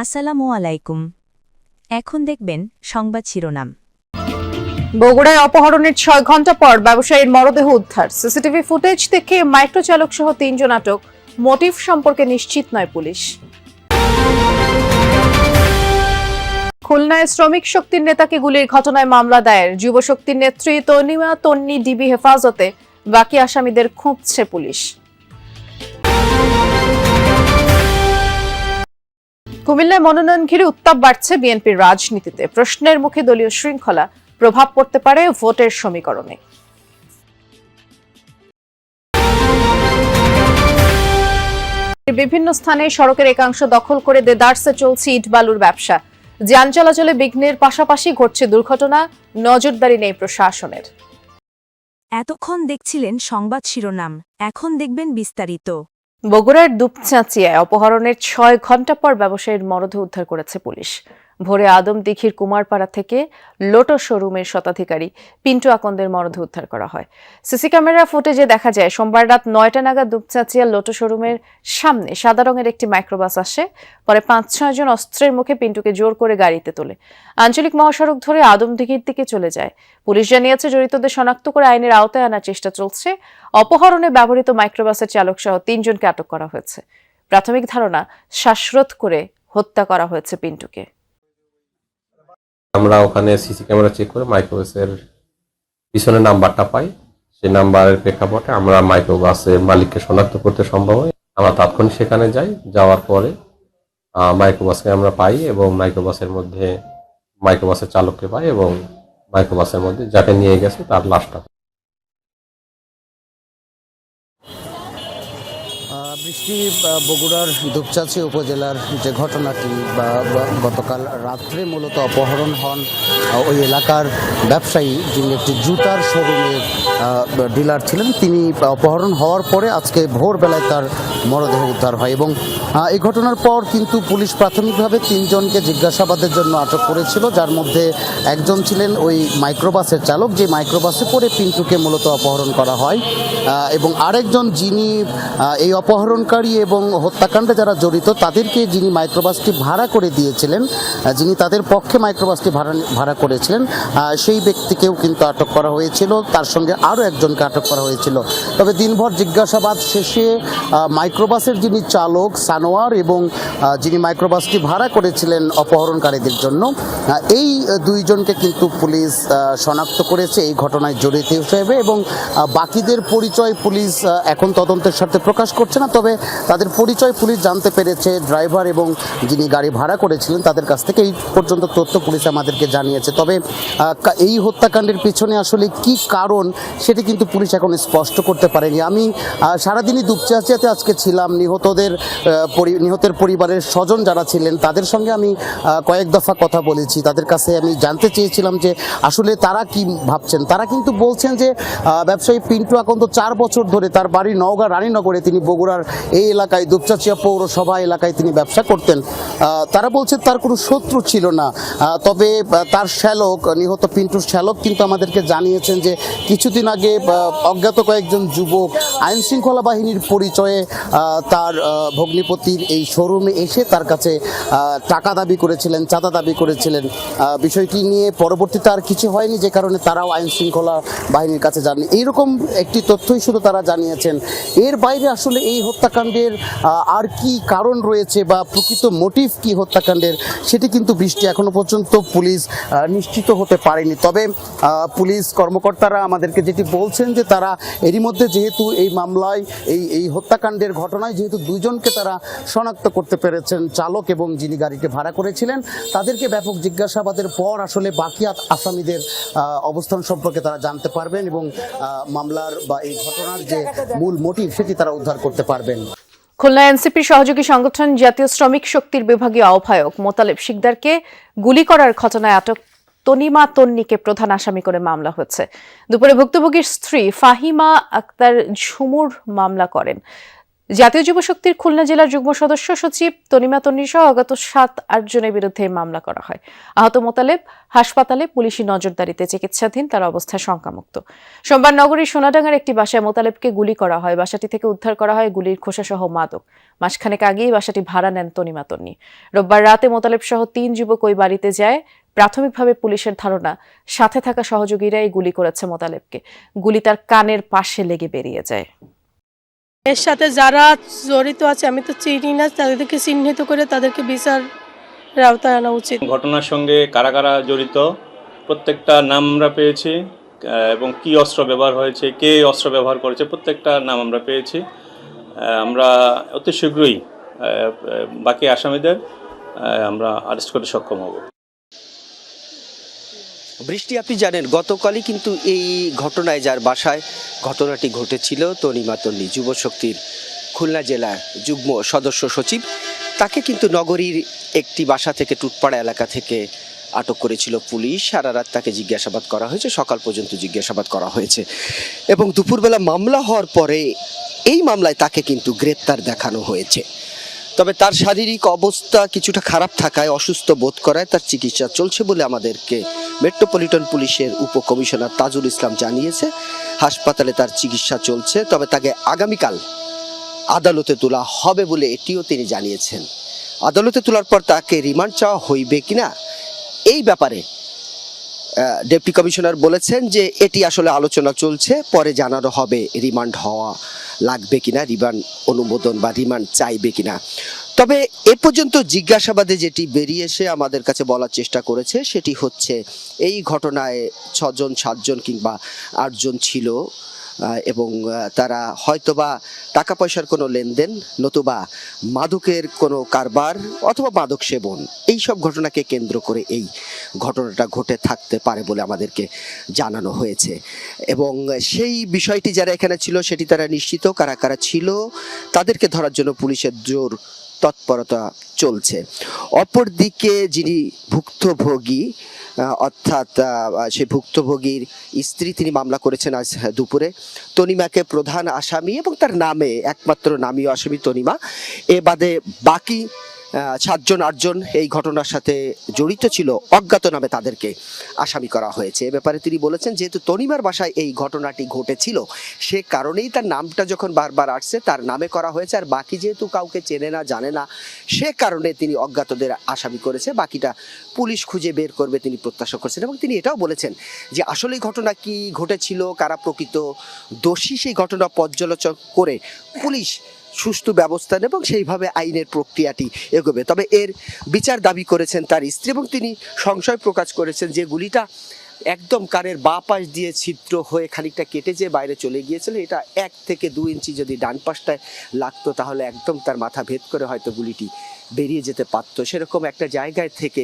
আসসালামু আলাইকুম। এখন দেখবেন সংবাদ শিরোনাম। বগুড়ায় অপহরণের ছয় ঘণ্টা পর ব্যবসায়ীর মরদেহ উদ্ধার। সিসিটিভি ফুটেজ থেকে মাইক্রোচালক সহ তিনজন আটক। মোটিভ সম্পর্কে নিশ্চিত নয় পুলিশ। খুলনায় শ্রমিক শক্তির নেতাকে গুলির ঘটনায় মামলা দায়ের। যুব শক্তির নেত্রী তনিমা তন্নি ডিবি হেফাজতে বাকি আসামিদের খুঁজছে পুলিশ। কুমিল্লায় মনোনয়ন ঘিরে উত্তাপ বাড়ছে বিএনপির রাজনীতিতে। প্রশ্নের মুখে দলীয় শৃঙ্খলা প্রভাব পড়তে পারে ভোটের সমীকরণে। বিভিন্ন স্থানে সড়কের একাংশ দখল করে দেদারসে চলছে ইট বালুর ব্যবসা। যান চলাচলে বিঘ্নের পাশাপাশি ঘটছে দুর্ঘটনা, নজরদারি নেই প্রশাসনের। এতক্ষণ দেখছিলেন সংবাদ শিরোনাম, এখন দেখবেন বিস্তারিত। বগুড়ার দুপচাঁচিয়ায় অপহরণের ছয় ঘণ্টা পর ব্যবসায়ীর মরদেহ উদ্ধার করেছে পুলিশ। ভোরে আদম দিঘির কুমারপাড়া থেকে লোটো শোরুমের শতাধিকারী পিন্টু আকন্দের মরদেহ উদ্ধার করা হয়। সিসি ক্যামেরা ফুটেজে দেখা যায়, সোমবার রাত নয়টা নাগাদ দুপচাঁচিয়া লোটো শোরুমের সামনে সাদা রঙের একটি মাইক্রোবাস আসে। পরে পাঁচ ছয় জন অস্ত্রের মুখে পিন্টুকে জোর করে গাড়িতে তোলে। আঞ্চলিক মহাসড়ক ধরে আদম দিঘির দিকে চলে যায়। পুলিশ জানিয়েছে, জড়িতদের শনাক্ত করে আইনের আওতায় আনার চেষ্টা চলছে। অপহরণে ব্যবহৃত মাইক্রোবাসের চালক সহ তিনজনকে আটক করা হয়েছে। প্রাথমিক ধারণা, শ্বাসরোধ করে হত্যা করা হয়েছে পিন্টুকে। আমরা ওখানে সিসি ক্যামেরা চেক করে মাইক্রোবাসের পিছনে নাম্বারটা পাই। সেই নাম্বারের প্রেক্ষাপটে আমরা মাইক্রোবাসের মালিককে শনাক্ত করতে সম্ভব হয়। আমরা তাৎক্ষণিক সেখানে যাই। যাওয়ার পরে মাইক্রোবাসকে আমরা পাই এবং মাইক্রোবাসের মধ্যে, মাইক্রোবাসের চালককে পাই এবং মাইক্রোবাসের মধ্যে যাকে নিয়ে গেছে তার লাশটা বৃষ্টি বগুড়ার দুপচাচি উপজেলার যে ঘটনাটি, বা গতকাল রাত্রে মূলত অপহরণ হন ওই এলাকার ব্যবসায়ী যিনি একটি জুতার শোরুমের ডিলার ছিলেন, তিনি অপহরণ হওয়ার পরে আজকে ভোরবেলায় তার মরদেহ উদ্ধার হয় এবং এই ঘটনার পর কিন্তু পুলিশ প্রাথমিকভাবে তিনজনকে জিজ্ঞাসাবাদের জন্য আটক করেছিল, যার মধ্যে একজন ছিলেন ওই মাইক্রোবাসের চালক, যে মাইক্রোবাসে করে পিন্টুকে মূলত অপহরণ করা হয় এবং আরেকজন যিনি এই এই অপহরণকারী এবং হত্যাকাণ্ডে যারা জড়িত, তাদেরকে যিনি মাইক্রোবাসটি ভাড়া করে দিয়েছিলেন যিনি তাদের পক্ষে মাইক্রোবাসটি ভাড়া ভাড়া করেছিলেন সেই ব্যক্তিকেও কিন্তু আটক করা হয়েছিল। তার সঙ্গে আরও একজনকে আটক করা হয়েছিল। তবে দিনভর জিজ্ঞাসাবাদ শেষে মাইক্রোবাসের যিনি চালক সানোয়ার এবং যিনি মাইক্রোবাসটি ভাড়া করেছিলেন অপহরণকারীদের জন্য এই দুইজনকে কিন্তু পুলিশ শনাক্ত করেছে। এই ঘটনায় জড়িত হিসেবে এবং বাকিদের পরিচয় পুলিশ এখন তদন্তের স্বার্থে প্রকাশ করছে না। তবে তাদের পরিচয় পুলিশ জানতে পেরেছে, ড্রাইভার এবং যিনি গাড়ি ভাড়া করেছিলেন তাদের কাছ থেকে এই পর্যন্ত তথ্য পুলিশ আমাদেরকে জানিয়েছে। তবে এই হত্যাকাণ্ডের পিছনে আসলে কি কারণ সেটি কিন্তু পুলিশ এখন স্পষ্ট করতে পারেনি। আমি সারাদিনই দুপচাচিয়াতে আজকে ছিলাম। নিহতদের নিহতের পরিবারের স্বজন যারা ছিলেন তাদের সঙ্গে আমি কয়েক দফা কথা বলেছি। তাদের কাছে আমি জানতে চেয়েছিলাম যে আসলে তারা কি ভাবছেন? তারা কিন্তু বলছেন যে ব্যবসায়ী পিন্টু আকন্দ চার বছর ধরে তার বাড়ি নওগাঁ, রানীনগরে। তিনি বগুড়ার এই এলাকায়, দুপচাচিয়া পৌরসভা এলাকায় তিনি ব্যবসা করতেন। তারা বলছেন তার কোনো শত্রু ছিল না। তবে তার শ্যালক, নিহত পিন্টুর শ্যালক কিন্তু আমাদেরকে জানিয়েছেন যে কিছুদিন আগে অজ্ঞাত কয়েকজন যুবক আইন শৃঙ্খলা বাহিনীর পরিচয়ে তার ভগ্নিপতির এই শোরুমে এসে তার কাছে টাকা দাবি করেছিলেন, চাঁদা দাবি করেছিলেন। বিষয়টি নিয়ে পরবর্তীতে আর কিছু হয়নি, যে কারণে তারাও আইন শৃঙ্খলা বাহিনীর কাছে যাননি। এইরকম একটি তথ্যই শুধু তারা জানিয়েছেন। এর বাইরে আসলে এই হত্যাকাণ্ডের আর কি কারণ রয়েছে বা প্রকৃত মোটিভ কি হত্যাকাণ্ডের, সেটি কিন্তু বৃষ্টি এখনও পর্যন্ত পুলিশ নিশ্চিত হতে পারেনি। তবে পুলিশ কর্মকর্তারা আমাদেরকে যেটি বলছেন যে তারা এরই মধ্যে যেহেতু এই মামলায়, এই এই হত্যাকাণ্ডের ঘটনায় যেহেতু দুজনকে তারা শনাক্ত করতে পেরেছেন, চালক এবং যিনি গাড়িটি ভাড়া করেছিলেন, তাদেরকে ব্যাপক জিজ্ঞাসাবাদের পর আসলে বাকি আসামিদের অবস্থান সম্পর্কে তারা জানতে পারবেন এবং মামলার বা এই ঘটনার যে মূল মোটিভ সেটি তারা উদ্ধার করতে পারবেন। খুলনা এনসিপির সহযোগী সংগঠন জাতীয় শ্রমিক শক্তির বিভাগীয় আহ্বায়ক মোতালেব শিকদারকে গুলি করার ঘটনায় আটক তনিমা তন্নিকে প্রধান আসামি করে মামলা হয়েছে। দুপুরে ভুক্তভোগীর স্ত্রী ফাহিমা আক্তার ঝুমুর মামলা করেন। জাতীয় যুব শক্তির খুলনা জেলার যুগ্ম সদস্য সচিব তনিমা তন্নি সহ গত সাত, আট জনের বিরুদ্ধে মামলা করা হয়। আহত মোতালেব হাসপাতালে পুলিশি নজরদারিতে চিকিৎসাধীন, তার অবস্থা শঙ্কামুক্ত। সোমবার নগরীর সোনাডাঙ্গার একটি বাসায় মোতালেবকে গুলি করা হয়। বাসাটি থেকে উদ্ধার করা হয় গুলির খোসাসহ মাদক। মাসখানেক আগেই বাসাটি ভাড়া নেন তনিমা তন্নি। রোববার রাতে মোতালেব সহ তিন যুবক ওই বাড়িতে যায়। প্রাথমিকভাবে পুলিশের ধারণা, সাথে থাকা সহযোগীরাই গুলি করেছে মোতালেবকে। গুলি তার কানের পাশে লেগে বেরিয়ে যায়। এর সাথে যারা জড়িত আছে, আমি তো চিনি না, তাদেরকে চিহ্নিত করে তাদেরকে বিচার আওতায় আনা উচিত। ঘটনার সঙ্গে কারা কারা জড়িত? প্রত্যেকটা নাম আমরা পেয়েছি এবং কি অস্ত্র ব্যবহার হয়েছে, কে অস্ত্র ব্যবহার করেছে, প্রত্যেকটা নাম আমরা পেয়েছি। আমরা অতি শীঘ্রই বাকি আসামিদের আমরা আরেস্ট করতে সক্ষম হব। বৃষ্টি আপনি জানেন, গতকালই কিন্তু এই ঘটনায় যার বাসায় ঘটনাটি ঘটেছিল, তনিমা তন্নি যুব শক্তির খুলনা জেলার যুগ্ম সদস্য সচিব। তাকে কিন্তু নগরীর একটি বাসা থেকে টুটপাড়া এলাকা থেকে আটক করেছিল পুলিশ। সারা রাত তাকে জিজ্ঞাসাবাদ করা হয়েছে, সকাল পর্যন্ত জিজ্ঞাসাবাদ করা হয়েছে। এবং দুপুরবেলা মামলা হওয়ার পরে এই মামলায় তাকে কিন্তু গ্রেপ্তার দেখানো হয়েছে। তবে তার শারীরিক অবস্থা কিছুটা খারাপ থাকায় অসুস্থ বোধ করায় তার চিকিৎসা চলছে বলে আমাদেরকে মেট্রোপলিটন পুলিশের উপকমিশনার তাজুল ইসলাম জানিয়েছে। হাসপাতালে তার চিকিৎসা চলছে, তবে তাকে আগামীকাল আদালতে তোলা হবে বলে এটিও তিনি জানিয়েছেন। আদালতে তোলার পর তাকে রিমান্ড চাওয়া হইবে কিনা, এই ব্যাপারে ডেপুটি কমিশনার বলেছেন যে এটি আসলে আলোচনা চলছে, পরে জানানো হবে রিমান্ড হওয়া লাগবে কিনা রিমান্ড অনুমোদন বা রিমান্ড চাইবে কিনা। তবে এ পর্যন্ত জিজ্ঞাসাবাদে যেটি বেরিয়ে এসে আমাদের কাছে বলার চেষ্টা করেছে, সেটি হচ্ছে এই ঘটনায় ছজন, সাতজন কিংবা আটজন ছিল। এবং তারা হয়তোবা টাকা পয়সার কোনো লেনদেন নতুবা মাদকের কোনো কারবার অথবা মাদক সেবন, এই সব ঘটনাকে কেন্দ্র করে এই ঘটনাটা ঘটে থাকতে পারে বলে আমাদেরকে জানানো হয়েছে। এবং সেই বিষয়টি যারা এখানে ছিল সেটি তারা নিশ্চিত, কারা কারা ছিল, তাদেরকে ধরার জন্য পুলিশের জোর তৎপরতা চলছে। অপরদিকে যিনি ভুক্তভোগী অর্থাৎ সেই ভুক্তভোগীর স্ত্রী তিনি মামলা করেছেন আজ দুপুরে, তনিমাকে প্রধান আসামি এবং তার নামে, একমাত্র নামীয় আসামি তনিমা। এ বাদে বাকি সাতজন, আটজন এই ঘটনার সাথে জড়িত ছিল, অজ্ঞাত নামে তাদেরকে আসামি করা হয়েছে। এ ব্যাপারে তিনি বলেছেন, যেহেতু তনিমার বাসায় এই ঘটনাটি ঘটেছিল, সে কারণেই তার নামটা যখন বারবার আসছে, তার নামে করা হয়েছে, আর বাকি যেহেতু কাউকে চেনে না, জানে না, সে কারণে তিনি অজ্ঞাতদের আসামি করেছে। বাকিটা পুলিশ খুঁজে বের করবে, তিনি প্রত্যাশা করছেন এবং তিনি এটাও বলেছেন যে আসলে ঘটনা কি ঘটেছিল, কারা প্রকৃত দোষী, সেই ঘটনা পর্যালোচনা করে পুলিশ সুষ্ঠু ব্যবস্থা নেবে এবং সেইভাবে আইনের প্রক্রিয়াটি এগোবে। তবে এর বিচার দাবি করেছেন তার স্ত্রী এবং তিনি সংশয় প্রকাশ করেছেন যে গুলিটা একদম কানের বা পাশ দিয়ে ছিদ্র হয়ে খানিকটা কেটে যে বাইরে চলে গিয়েছিল, এটা এক থেকে দু ইঞ্চি যদি ডান পাশটায় লাগতো তাহলে একদম তার মাথা ভেদ করে হয়তো গুলিটি বেরিয়ে যেতে পারতো। সেরকম একটা জায়গায় থেকে